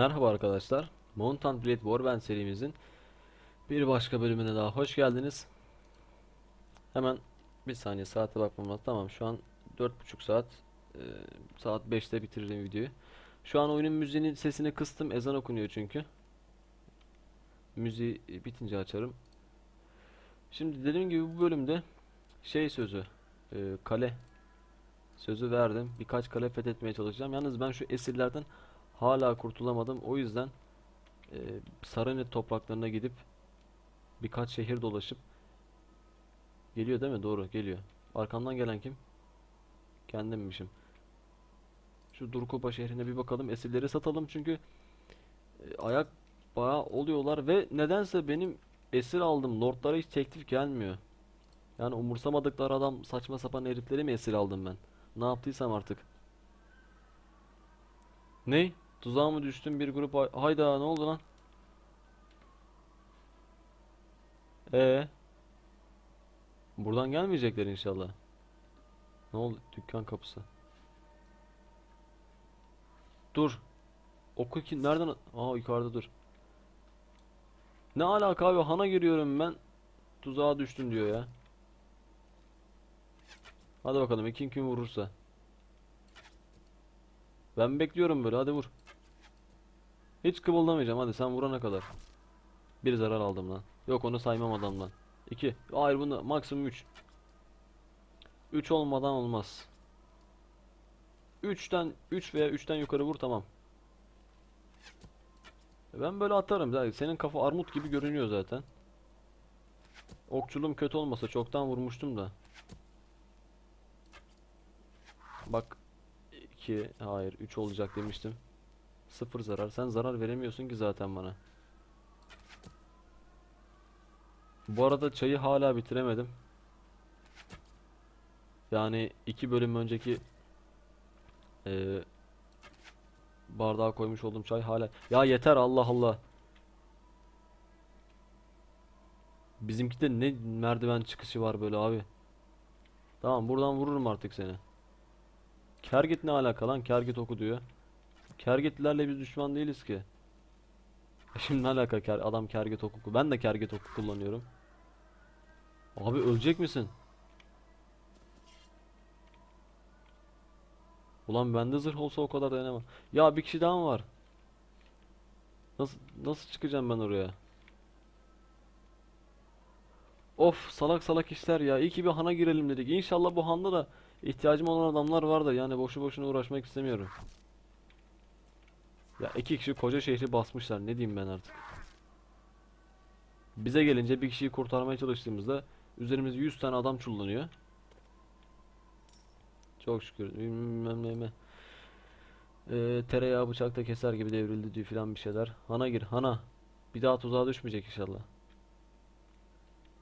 Merhaba arkadaşlar. Mountain Blade Warband serimizin bir başka bölümüne daha hoş geldiniz. Hemen bir saniye saate bakmam lazım. Tamam şu an 4,5 saat. Ee, saat 5'te bitiririm videoyu. Şu an oyunun müziğinin sesini kıstım. Ezan okunuyor çünkü. Müziği bitince açarım. Şimdi dediğim gibi bu bölümde şey sözü, e, kale sözü verdim. Birkaç kale fethetmeye çalışacağım. Yalnız ben şu esirlerden hala kurtulamadım. O yüzden e, Sarınet topraklarına gidip birkaç şehir dolaşıp geliyor değil mi? Doğru, geliyor. Arkamdan gelen kim? Kendimmişim. Şu Durkopa şehrine bir bakalım. Esirleri satalım çünkü e, ayak bayağı oluyorlar ve nedense benim esir aldım. Lordlara hiç teklif gelmiyor. Yani umursamadıkları adam saçma sapan herifleri mi esir aldım ben? Ne yaptıysam artık. Ne? Tuzağa mı düştüm bir grup hay- hayda ne oldu lan? Ee? Buradan gelmeyecekler inşallah. Ne oldu? Dükkan kapısı. Dur. Oku ki nereden? Aa yukarıda dur. Ne alaka abi? Hana giriyorum ben. Tuzağa düştüm diyor ya. Hadi bakalım kim kim vurursa. Ben bekliyorum böyle hadi vur. Hiç kımıldamayacağım hadi sen vurana kadar. Bir zarar aldım lan. Yok onu saymam adamdan. 2. Hayır bunda maksimum 3. 3 olmadan olmaz. 3'ten 3 veya 3'ten yukarı vur tamam. Ben böyle atarım zaten. Senin kafa armut gibi görünüyor zaten. Okçuluğum kötü olmasa çoktan vurmuştum da. Bak 2 hayır 3 olacak demiştim. Sıfır zarar. Sen zarar veremiyorsun ki zaten bana. Bu arada çayı hala bitiremedim. Yani iki bölüm önceki eee bardağa koymuş olduğum çay hala. Ya yeter Allah Allah. Bizimki de ne merdiven çıkışı var böyle abi. Tamam buradan vururum artık seni. Kergit ne alaka lan? Kergit oku diyor. Kergitlerle biz düşman değiliz ki. Şimdi ne alaka ker adam kergit oku. Ben de kergit oku kullanıyorum. Abi ölecek misin? Ulan bende zırh olsa o kadar dayanamam. Ya bir kişi daha mı var? Nasıl nasıl çıkacağım ben oraya? Of salak salak işler ya. İyi ki bir hana girelim dedik. İnşallah bu handa da ihtiyacım olan adamlar vardır. Yani boşu boşuna uğraşmak istemiyorum. Ya iki kişi koca şehri basmışlar. Ne diyeyim ben artık. Bize gelince bir kişiyi kurtarmaya çalıştığımızda üzerimizde 100 tane adam çullanıyor. Çok şükür. Ee, tereyağı bıçakta keser gibi devrildi diyor filan bir şeyler. Hana gir hana. Bir daha tuzağa düşmeyecek inşallah.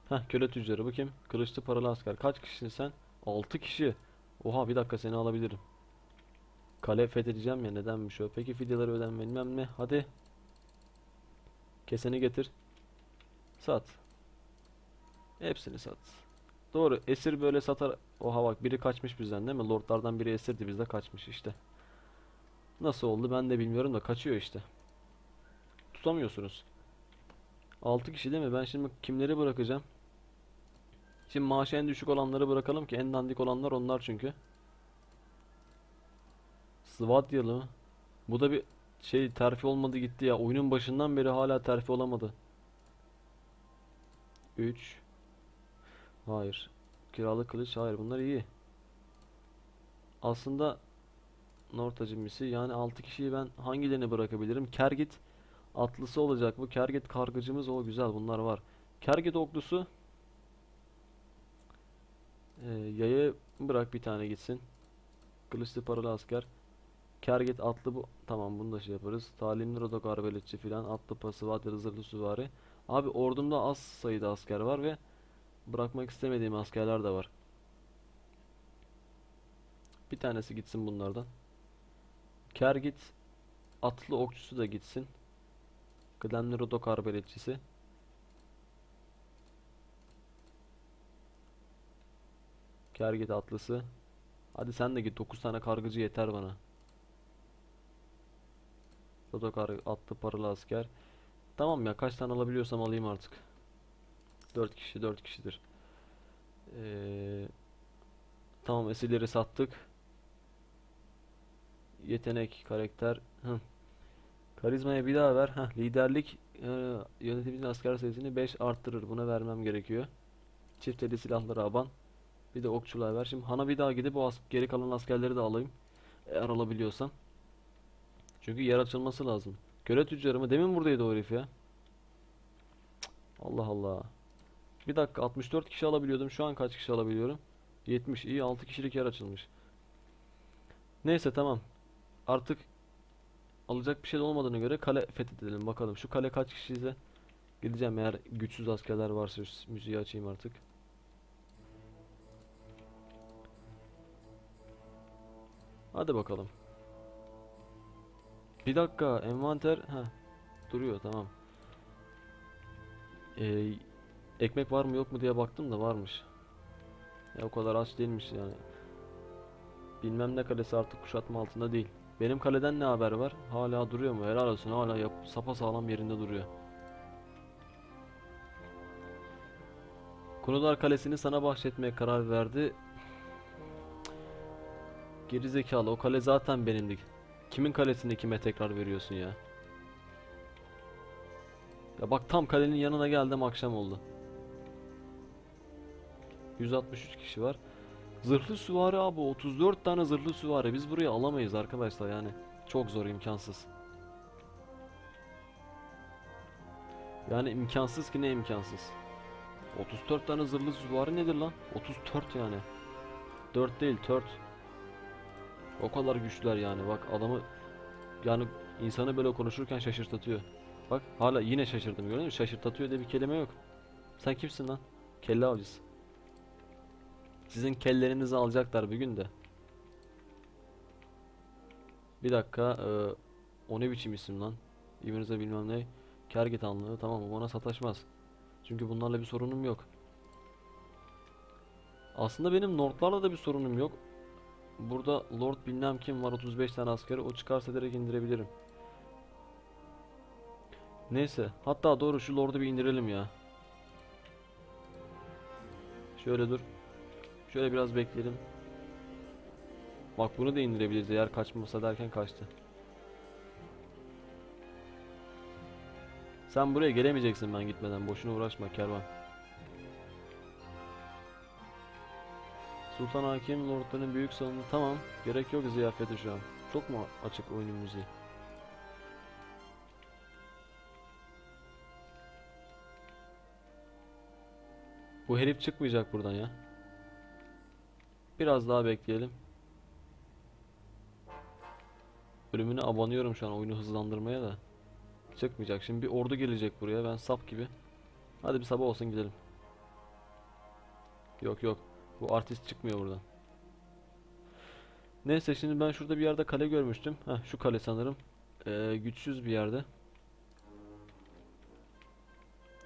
Heh köle tüccarı bu kim? Kılıçlı paralı asker. Kaç kişisin sen? 6 kişi. Oha bir dakika seni alabilirim. Kale fethedeceğim ya nedenmiş o. Peki fidyeleri öden bilmem ne. Hadi. Keseni getir. Sat. Hepsini sat. Doğru esir böyle satar. Oha bak biri kaçmış bizden değil mi? Lordlardan biri esirdi bizde kaçmış işte. Nasıl oldu ben de bilmiyorum da kaçıyor işte. Tutamıyorsunuz. 6 kişi değil mi? Ben şimdi kimleri bırakacağım? Şimdi maaşı en düşük olanları bırakalım ki en dandik olanlar onlar çünkü. Svatyalı mı? Bu da bir şey terfi olmadı gitti ya. Oyunun başından beri hala terfi olamadı. 3 Hayır. Kiralık kılıç hayır bunlar iyi. Aslında Nortacı misi yani 6 kişiyi ben hangilerini bırakabilirim? Kergit atlısı olacak bu. Kergit kargıcımız o güzel bunlar var. Kergit oklusu ee, yaya bırak bir tane gitsin. Kılıçlı paralı asker. Kergit atlı bu. Tamam bunu da şey yaparız. Talimli rodok arbeletçi filan. Atlı pası vadir zırhlı süvari. Abi ordumda az sayıda asker var ve bırakmak istemediğim askerler de var. Bir tanesi gitsin bunlardan. Kergit atlı okçusu da gitsin. Kıdemli rodok arbeletçisi. Kergit atlısı. Hadi sen de git 9 tane kargıcı yeter bana. Rotokar attı paralı asker. Tamam ya kaç tane alabiliyorsam alayım artık. 4 kişi 4 kişidir. Ee, tamam esirleri sattık. Yetenek, karakter. Hı. Karizmaya bir daha ver. Heh, liderlik e, yönetimcinin asker sayısını 5 arttırır. Buna vermem gerekiyor. Çift eli silahları aban. Bir de okçuluğa ver. Şimdi Han'a bir daha gidip o geri kalan askerleri de alayım. Eğer alabiliyorsam. Çünkü yer açılması lazım. Köle tüccarı mı? Demin buradaydı o herif ya. Allah Allah. Bir dakika 64 kişi alabiliyordum. Şu an kaç kişi alabiliyorum? 70. İyi 6 kişilik yer açılmış. Neyse tamam. Artık alacak bir şey olmadığına göre kale fethedelim bakalım. Şu kale kaç kişiyse gideceğim eğer güçsüz askerler varsa müziği açayım artık. Hadi bakalım. Bir dakika envanter ha duruyor tamam. Ee, ekmek var mı yok mu diye baktım da varmış. Ya o kadar aç değilmiş yani. Bilmem ne kalesi artık kuşatma altında değil. Benim kaleden ne haber var? Hala duruyor mu? Helal olsun hala yap sapasağlam yerinde duruyor. Konudar Kalesi'ni sana bahşetmeye karar verdi. Geri zekalı o kale zaten benimdi. Kimin kalesini kime tekrar veriyorsun ya? Ya bak tam kalenin yanına geldim akşam oldu. 163 kişi var. Zırhlı süvari abi 34 tane zırhlı süvari biz burayı alamayız arkadaşlar yani. Çok zor imkansız. Yani imkansız ki ne imkansız. 34 tane zırhlı süvari nedir lan? 34 yani. 4 değil 4. O kadar güçlüler yani bak adamı yani insanı böyle konuşurken şaşırtatıyor. Bak hala yine şaşırdım gördün mü? Şaşırtatıyor diye bir kelime yok. Sen kimsin lan? Kelle avcısı. Sizin kellerinizi alacaklar bir gün de. Bir dakika eee, o ne biçim isim lan? İbinize bilmem ne. Kergit anlığı tamam o bana sataşmaz. Çünkü bunlarla bir sorunum yok. Aslında benim Lord'larla da bir sorunum yok. Burada Lord bilmem kim var 35 tane askeri o çıkarsa direkt indirebilirim. Neyse hatta doğru şu Lord'u bir indirelim ya. Şöyle dur. Şöyle biraz bekleyelim. Bak bunu da indirebiliriz eğer kaçmasa derken kaçtı. Sen buraya gelemeyeceksin ben gitmeden boşuna uğraşma kervan. Sultan Hakim Lordların büyük salonu tamam gerek yok ziyafete şu an. Çok mu açık oyunun müziği? Bu herif çıkmayacak buradan ya. Biraz daha bekleyelim. Ölümüne abanıyorum şu an oyunu hızlandırmaya da. Çıkmayacak. Şimdi bir ordu gelecek buraya. Ben sap gibi. Hadi bir sabah olsun gidelim. Yok yok. Bu artist çıkmıyor buradan. Neyse şimdi ben şurada bir yerde kale görmüştüm. Heh, şu kale sanırım. Ee, güçsüz bir yerde.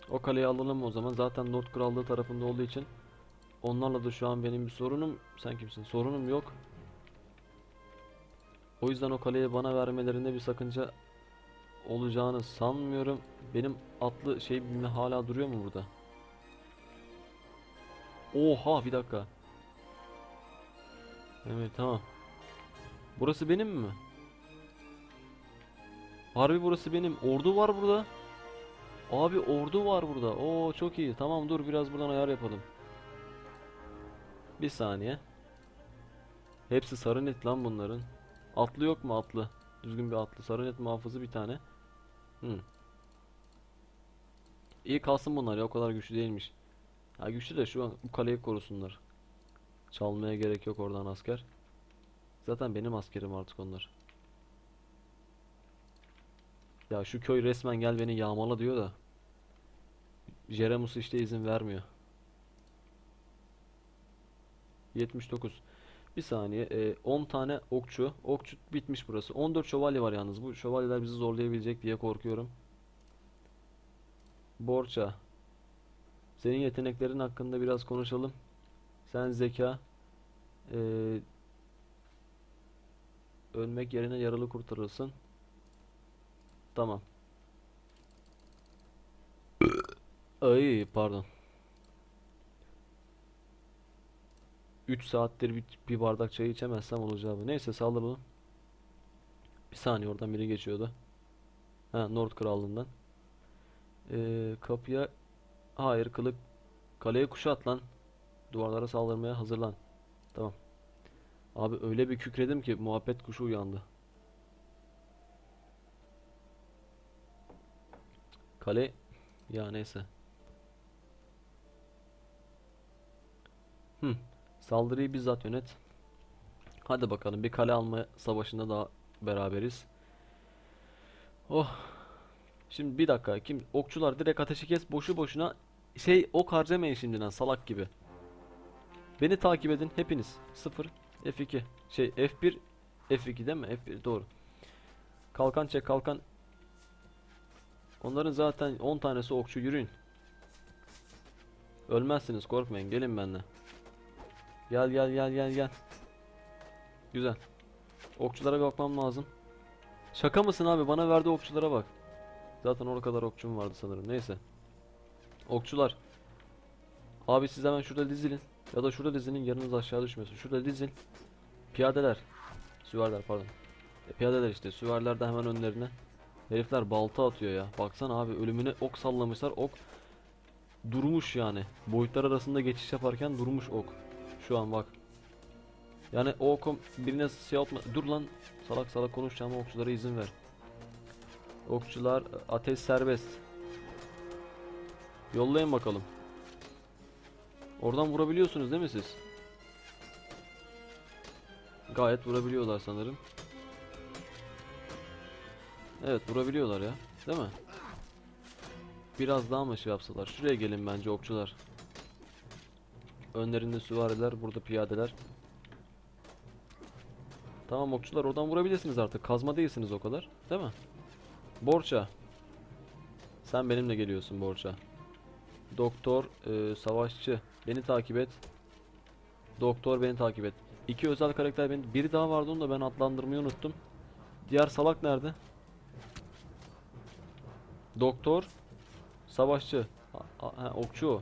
O kaleyi alalım o zaman. Zaten Lord Krallığı tarafında olduğu için onlarla da şu an benim bir sorunum. Sen kimsin? Sorunum yok. O yüzden o kaleyi bana vermelerinde bir sakınca olacağını sanmıyorum. Benim atlı şey hala duruyor mu burada? Oha bir dakika. Evet tamam. Burası benim mi? Harbi burası benim. Ordu var burada. Abi ordu var burada. Oo çok iyi. Tamam dur biraz buradan ayar yapalım. Bir saniye. Hepsi sarı net lan bunların. Atlı yok mu atlı? Düzgün bir atlı. Sarı net muhafızı bir tane. Hı. İyi kalsın bunlar ya o kadar güçlü değilmiş. Ha güçlü de şu an bu kaleyi korusunlar. Çalmaya gerek yok oradan asker. Zaten benim askerim artık onlar. Ya şu köy resmen gel beni yağmala diyor da. Jeremus işte izin vermiyor. 79. Bir saniye. e, 10 tane okçu. Okçu bitmiş burası. 14 şövalye var yalnız. Bu şövalyeler bizi zorlayabilecek diye korkuyorum. Borça. Senin yeteneklerin hakkında biraz konuşalım. Sen zeka. e, ölmek yerine yaralı kurtarılsın. Tamam. Ay pardon. 3 saattir bir, bir bardak çay içemezsem olacağı bu. Neyse saldıralım. Bir saniye oradan biri geçiyordu. Ha Nord Krallığından. Ee, kapıya hayır kılık kaleye kuşat lan. Duvarlara saldırmaya hazırlan. Tamam. Abi öyle bir kükredim ki muhabbet kuşu uyandı. Kale ya neyse. Hı. Saldırıyı bizzat yönet. Hadi bakalım bir kale alma savaşında daha beraberiz. Oh. Şimdi bir dakika. Kim okçular direkt ateşi kes boşu boşuna şey ok harcamayın şimdiden salak gibi. Beni takip edin hepiniz. 0 F2 şey F1 F2 değil mi? F1 doğru. Kalkan çek kalkan. Onların zaten 10 tanesi okçu yürüyün. Ölmezsiniz korkmayın gelin benimle. Gel gel gel gel gel. Güzel. Okçulara bakmam lazım. Şaka mısın abi? Bana verdiği okçulara bak. Zaten o kadar okçum vardı sanırım. Neyse. Okçular. Abi siz hemen şurada dizilin. Ya da şurada dizinin yanınız aşağı düşmesin. Şurada dizin. Piyadeler. Süvariler pardon. E, piyadeler işte. Süvariler de hemen önlerine. Herifler balta atıyor ya. Baksana abi ölümüne ok sallamışlar. Ok durmuş yani. Boyutlar arasında geçiş yaparken durmuş ok. Şu an bak. Yani o okum birine şey yapma. Dur lan. Salak salak konuşacağım okçulara izin ver. Okçular ateş serbest. Yollayın bakalım. Oradan vurabiliyorsunuz değil mi siz? Gayet vurabiliyorlar sanırım. Evet vurabiliyorlar ya. Değil mi? Biraz daha mı şey yapsalar? Şuraya gelin bence okçular. Önlerinde süvariler, burada piyadeler. Tamam okçular oradan vurabilirsiniz artık. Kazma değilsiniz o kadar. Değil mi? Borça. Sen benimle geliyorsun Borça. Doktor, e, savaşçı. Beni takip et. Doktor beni takip et. İki özel karakter beni. Biri daha vardı onu da ben adlandırmayı unuttum. Diğer salak nerede? Doktor, savaşçı. A- a- okçu.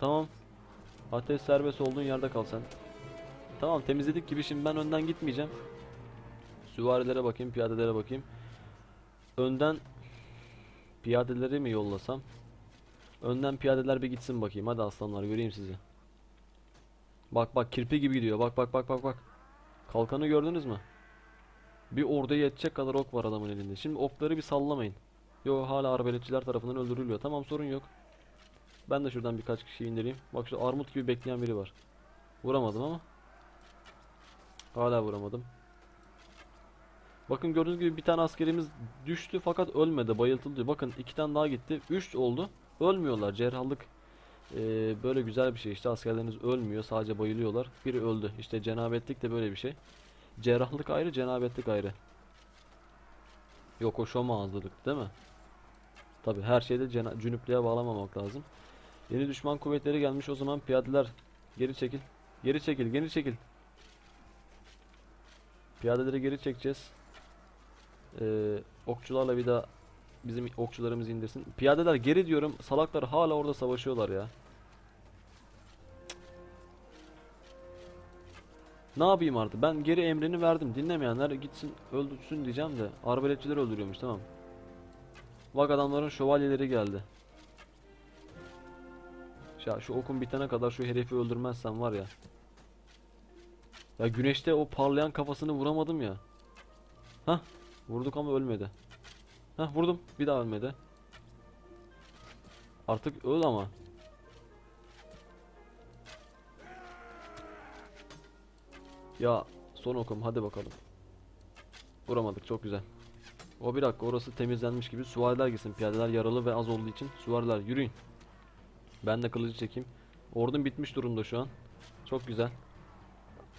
Tamam. Ateş serbest olduğun yerde kal sen. Tamam temizledik gibi şimdi ben önden gitmeyeceğim. Süvarilere bakayım, piyadelere bakayım. Önden piyadeleri mi yollasam? Önden piyadeler bir gitsin bakayım. Hadi aslanlar göreyim sizi. Bak bak kirpi gibi gidiyor. Bak bak bak bak bak. Kalkanı gördünüz mü? Bir orduya yetecek kadar ok var adamın elinde. Şimdi okları bir sallamayın. Yo hala arbeletçiler tarafından öldürülüyor. Tamam sorun yok. Ben de şuradan birkaç kişi indireyim. Bak şu armut gibi bekleyen biri var. Vuramadım ama. Hala vuramadım. Bakın gördüğünüz gibi bir tane askerimiz düştü fakat ölmedi. Bayıltıldı. Bakın iki tane daha gitti. Üç oldu. Ölmüyorlar. Cerrahlık eee, böyle güzel bir şey. İşte askerleriniz ölmüyor. Sadece bayılıyorlar. Biri öldü. İşte cenabetlik de böyle bir şey. Cerrahlık ayrı, cenabetlik ayrı. Yok o şoma ağızlılık değil mi? Tabi her şeyde cünüplüğe bağlamamak lazım. Yeni düşman kuvvetleri gelmiş o zaman piyadeler geri çekil. Geri çekil, geri çekil. Piyadeleri geri çekeceğiz. Ee, okçularla bir daha bizim okçularımız indirsin. Piyadeler geri diyorum. Salaklar hala orada savaşıyorlar ya. Ne yapayım artık? Ben geri emrini verdim. Dinlemeyenler gitsin öldürsün diyeceğim de. Arbaletçiler öldürüyormuş tamam. Bak adamların şövalyeleri geldi. Ya şu okun bitene kadar şu herifi öldürmezsem var ya. Ya güneşte o parlayan kafasını vuramadım ya. Hah vurduk ama ölmedi. Hah vurdum bir daha ölmedi. Artık öl ama. Ya son okum hadi bakalım. Vuramadık çok güzel. O bir dakika orası temizlenmiş gibi süvariler gitsin. Piyadeler yaralı ve az olduğu için süvariler yürüyün. Ben de kılıcı çekeyim. Ordum bitmiş durumda şu an. Çok güzel.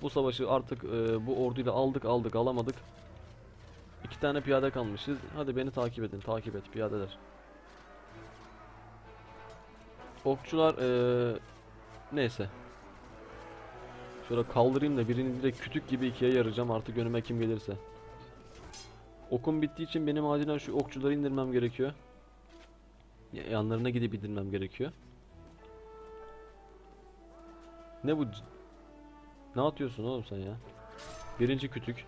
Bu savaşı artık e, bu orduyla aldık aldık alamadık. İki tane piyade kalmışız. Hadi beni takip edin. Takip et piyadeler. Okçular e, neyse. Şöyle kaldırayım da birini direkt kütük gibi ikiye yarayacağım artık önüme kim gelirse. Okum bittiği için benim acilen şu okçuları indirmem gerekiyor. Ya- Yanlarına gidip indirmem gerekiyor. Ne bu? Ne atıyorsun oğlum sen ya? Birinci kütük.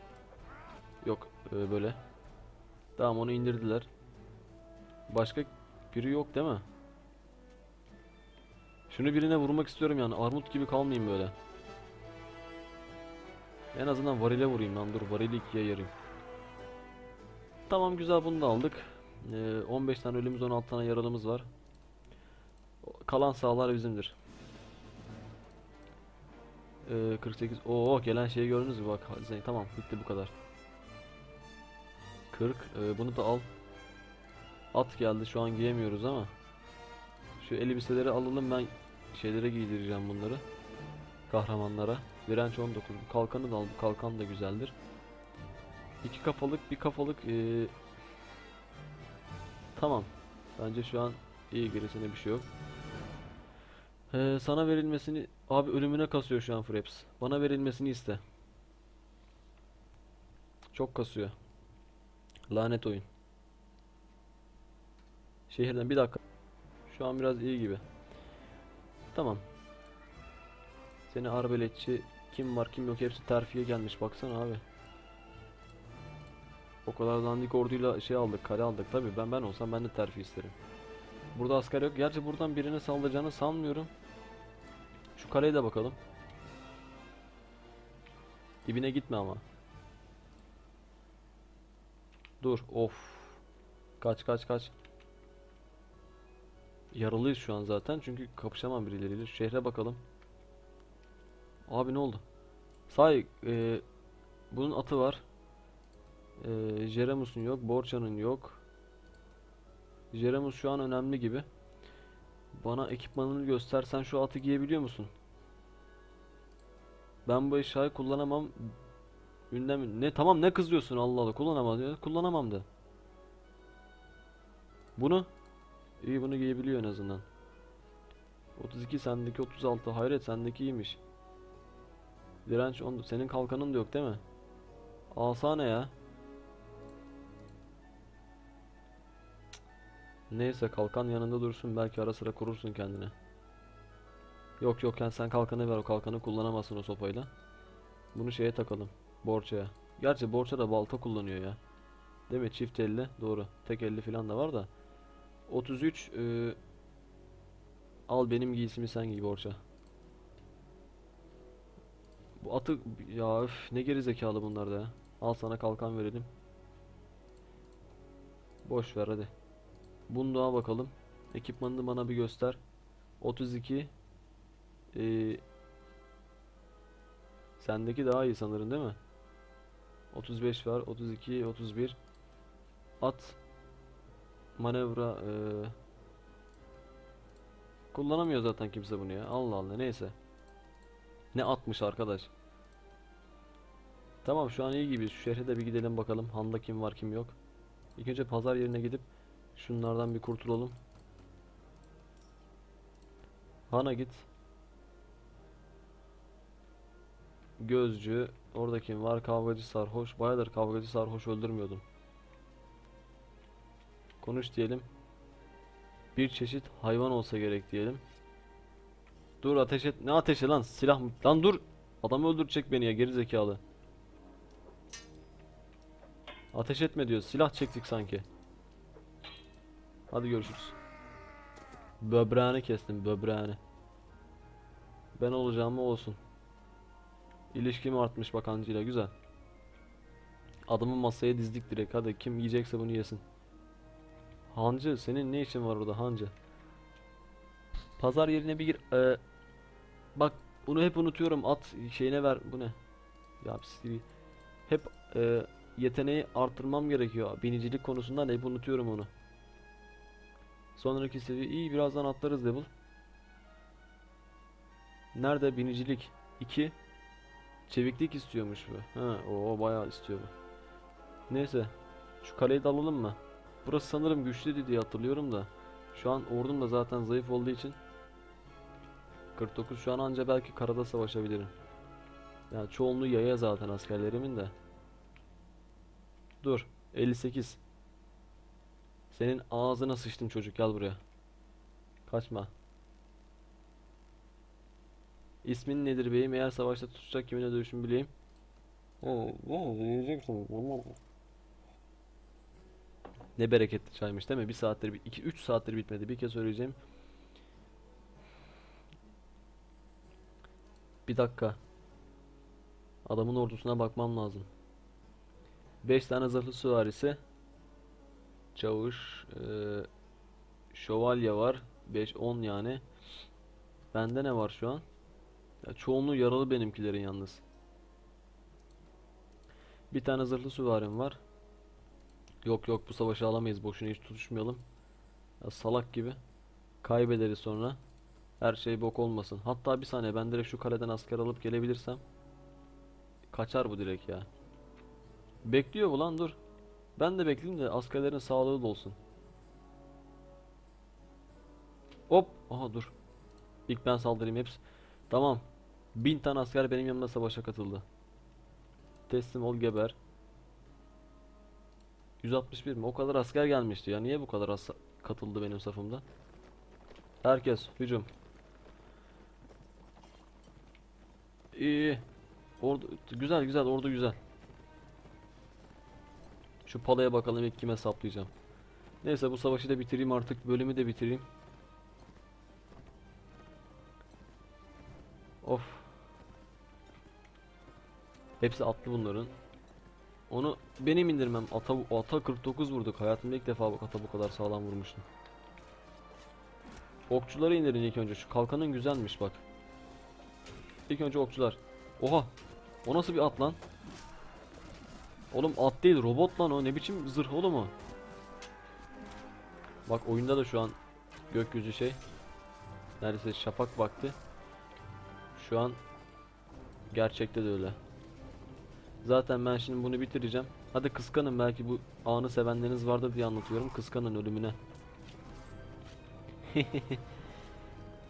Yok e, böyle. Tamam onu indirdiler. Başka biri yok değil mi? Şunu birine vurmak istiyorum yani. Armut gibi kalmayayım böyle. En azından varile vurayım lan. Dur varili ikiye yarayım. Tamam güzel bunu da aldık. Ee, 15 tane ölümümüz 16 tane yaralımız var. Kalan sahalar bizimdir. Ee, 48. Oo gelen şeyi gördünüz mü bak. Tamam bitti bu kadar. 40. Ee, bunu da al. At geldi şu an giyemiyoruz ama. Şu elbiseleri alalım ben şeylere giydireceğim bunları. Kahramanlara. Direnç 19. Kalkanı da al. Bu kalkan da güzeldir. İki kafalık bir kafalık ee, Tamam. Bence şu an iyi gerisinde bir şey yok. Ee, sana verilmesini abi ölümüne kasıyor şu an Fraps. Bana verilmesini iste. Çok kasıyor. Lanet oyun. Şehirden bir dakika. Şu an biraz iyi gibi. Tamam. Seni arbeletçi kim var kim yok hepsi terfiye gelmiş baksana abi. O kadar dandik orduyla şey aldık kale aldık tabi ben ben olsam ben de terfi isterim. Burada asker yok. Gerçi buradan birine saldıracağını sanmıyorum. Şu kaleye de bakalım. Dibine gitme ama. Dur of. Kaç kaç kaç. Yaralıyız şu an zaten çünkü kapışamam birileriyle. Şehre bakalım. Abi ne oldu? Say e, bunun atı var. E, Jeremus'un yok, Borça'nın yok. Jeremus şu an önemli gibi. Bana ekipmanını göstersen şu atı giyebiliyor musun? Ben bu eşyayı kullanamam. Ünlem ne tamam ne kızıyorsun Allah Allah kullanamam ya kullanamam. Bunu iyi bunu giyebiliyor en azından. 32 sendeki 36 hayret sendeki iyiymiş. Direnç 10 senin kalkanın da yok değil mi? Asa ne ya? Neyse kalkan yanında dursun belki ara sıra kurursun kendine. Yok yok yani sen kalkanı ver o kalkanı kullanamazsın o sopayla. Bunu şeye takalım. Borçaya. Gerçi borça da balta kullanıyor ya. Değil mi? Çift elli. Doğru. Tek elli falan da var da. 33 e, al benim giysimi sen giy borça. Bu atı ya öf, ne geri zekalı bunlar da ya. Al sana kalkan verelim. Boş ver hadi. Bundağa bakalım. Ekipmanını bana bir göster. 32 ee, Sendeki daha iyi sanırım değil mi? 35 var. 32, 31 At Manevra ee, Kullanamıyor zaten kimse bunu ya. Allah Allah neyse. Ne atmış arkadaş. Tamam şu an iyi gibi. Şu şehre de bir gidelim bakalım. Handa kim var kim yok. İlk önce pazar yerine gidip şunlardan bir kurtulalım. Han'a git. Gözcü. Orada kim var? Kavgacı sarhoş. Bayağıdır kavgacı sarhoş öldürmüyordum. Konuş diyelim. Bir çeşit hayvan olsa gerek diyelim. Dur ateş et. Ne ateşi lan? Silah mı? Lan dur. Adam öldürecek beni ya geri zekalı. Ateş etme diyor. Silah çektik sanki. Hadi görüşürüz. Böbreğini kestim böbreğini. Ben olacağım olsun. İlişkim artmış bakancıyla güzel. Adamı masaya dizdik direkt hadi kim yiyecekse bunu yesin. Hancı senin ne işin var orada hancı? Pazar yerine bir gir. Ee, bak bunu hep unutuyorum at şeyine ver bu ne? Ya pis- hep e, yeteneği arttırmam gerekiyor. Binicilik konusundan hep unutuyorum onu. Sonraki seviye iyi birazdan atlarız level. Nerede binicilik? 2 Çeviklik istiyormuş bu. Ha, o bayağı istiyor bu. Neyse. Şu kaleyi de alalım mı? Burası sanırım güçlüydü diye hatırlıyorum da. Şu an ordum da zaten zayıf olduğu için 49 şu an anca belki karada savaşabilirim. Yani çoğunluğu yaya zaten askerlerimin de. Dur. 58. Senin ağzına sıçtım çocuk gel buraya. Kaçma. İsmin nedir beyim? Eğer savaşta tutacak kiminle dövüşümü bileyim. Ne bereketli çaymış değil mi? Bir saattir, 2 3 saattir bitmedi. Bir kez söyleyeceğim. Bir dakika. Adamın ordusuna bakmam lazım. 5 tane zırhlı süvarisi. Çavuş, eee, şövalye var. 5 10 yani. Bende ne var şu an? Ya çoğunluğu yaralı benimkilerin yalnız. Bir tane zırhlı süvarim var. Yok yok bu savaşı alamayız. Boşuna hiç tutuşmayalım. Ya salak gibi. Kaybederiz sonra. Her şey bok olmasın. Hatta bir saniye ben direkt şu kaleden asker alıp gelebilirsem. Kaçar bu direkt ya. Bekliyor bu lan dur. Ben de bekleyeyim de askerlerin sağlığı da olsun. Hop. Aha dur. İlk ben saldırayım hepsi. Tamam. Bin tane asker benim yanımda savaşa katıldı. Teslim ol geber. 161 mi? O kadar asker gelmişti ya. Niye bu kadar az katıldı benim safımda? Herkes hücum. İyi. Ordu güzel güzel ordu güzel. Şu palaya bakalım ilk kime saplayacağım. Neyse bu savaşı da bitireyim artık. Bölümü de bitireyim. Of. Hepsi atlı bunların. Onu benim indirmem. Ata, ata 49 vurduk. Hayatımda ilk defa bak ata bu kadar sağlam vurmuştum. Okçuları indirin ilk önce. Şu kalkanın güzelmiş bak. İlk önce okçular. Oha. O nasıl bir at lan? Oğlum at değil robot lan o. Ne biçim zırh oğlum o? Bak oyunda da şu an gökyüzü şey. Neredeyse şafak vakti. Şu an gerçekte de öyle. Zaten ben şimdi bunu bitireceğim. Hadi kıskanın belki bu anı sevenleriniz vardır diye anlatıyorum. Kıskanın ölümüne.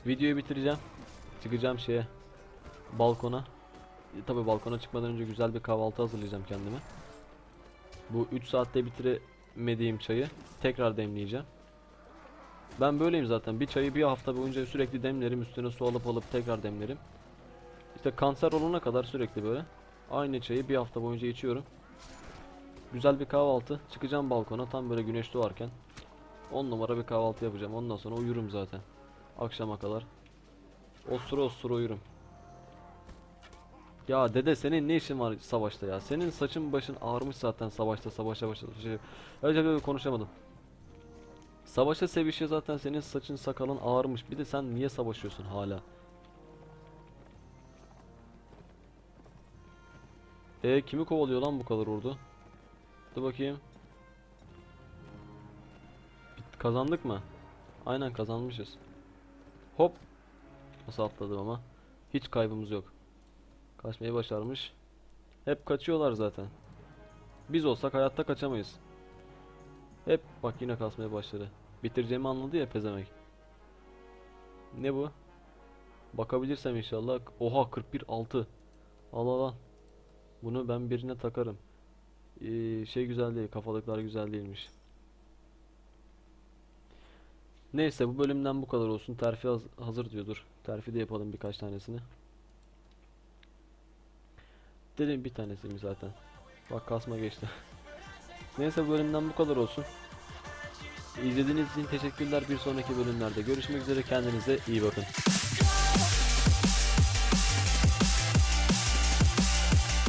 Videoyu bitireceğim. Çıkacağım şeye. Balkona. E, tabii balkona çıkmadan önce güzel bir kahvaltı hazırlayacağım kendime. Bu 3 saatte bitiremediğim çayı tekrar demleyeceğim. Ben böyleyim zaten. Bir çayı bir hafta boyunca sürekli demlerim. Üstüne su alıp alıp tekrar demlerim. İşte kanser olana kadar sürekli böyle. Aynı çayı bir hafta boyunca içiyorum. Güzel bir kahvaltı. Çıkacağım balkona tam böyle güneş doğarken. 10 numara bir kahvaltı yapacağım. Ondan sonra uyurum zaten. Akşama kadar. Ostura ostura uyurum. Ya dede senin ne işin var savaşta ya? Senin saçın başın ağarmış zaten savaşta savaşa başta. Şey, öyle öyle konuşamadım. Savaşa sevişe zaten senin saçın sakalın ağarmış. Bir de sen niye savaşıyorsun hala? E kimi kovalıyor lan bu kadar ordu? Dur bakayım. Kazandık mı? Aynen kazanmışız. Hop. Nasıl atladım ama. Hiç kaybımız yok. Kaçmayı başarmış. Hep kaçıyorlar zaten. Biz olsak hayatta kaçamayız. Hep bak yine kasmaya başladı. Bitireceğimi anladı ya pezemek. Ne bu? Bakabilirsem inşallah. Oha 41 6. Al al al. Bunu ben birine takarım. Ee, şey güzel değil. Kafalıklar güzel değilmiş. Neyse bu bölümden bu kadar olsun. Terfi haz- hazır diyordur. Terfi de yapalım birkaç tanesini. Dedim bir tanesiymiş zaten. Bak kasma geçti. Neyse bu bölümden bu kadar olsun. İzlediğiniz için teşekkürler. Bir sonraki bölümlerde görüşmek üzere. Kendinize iyi bakın.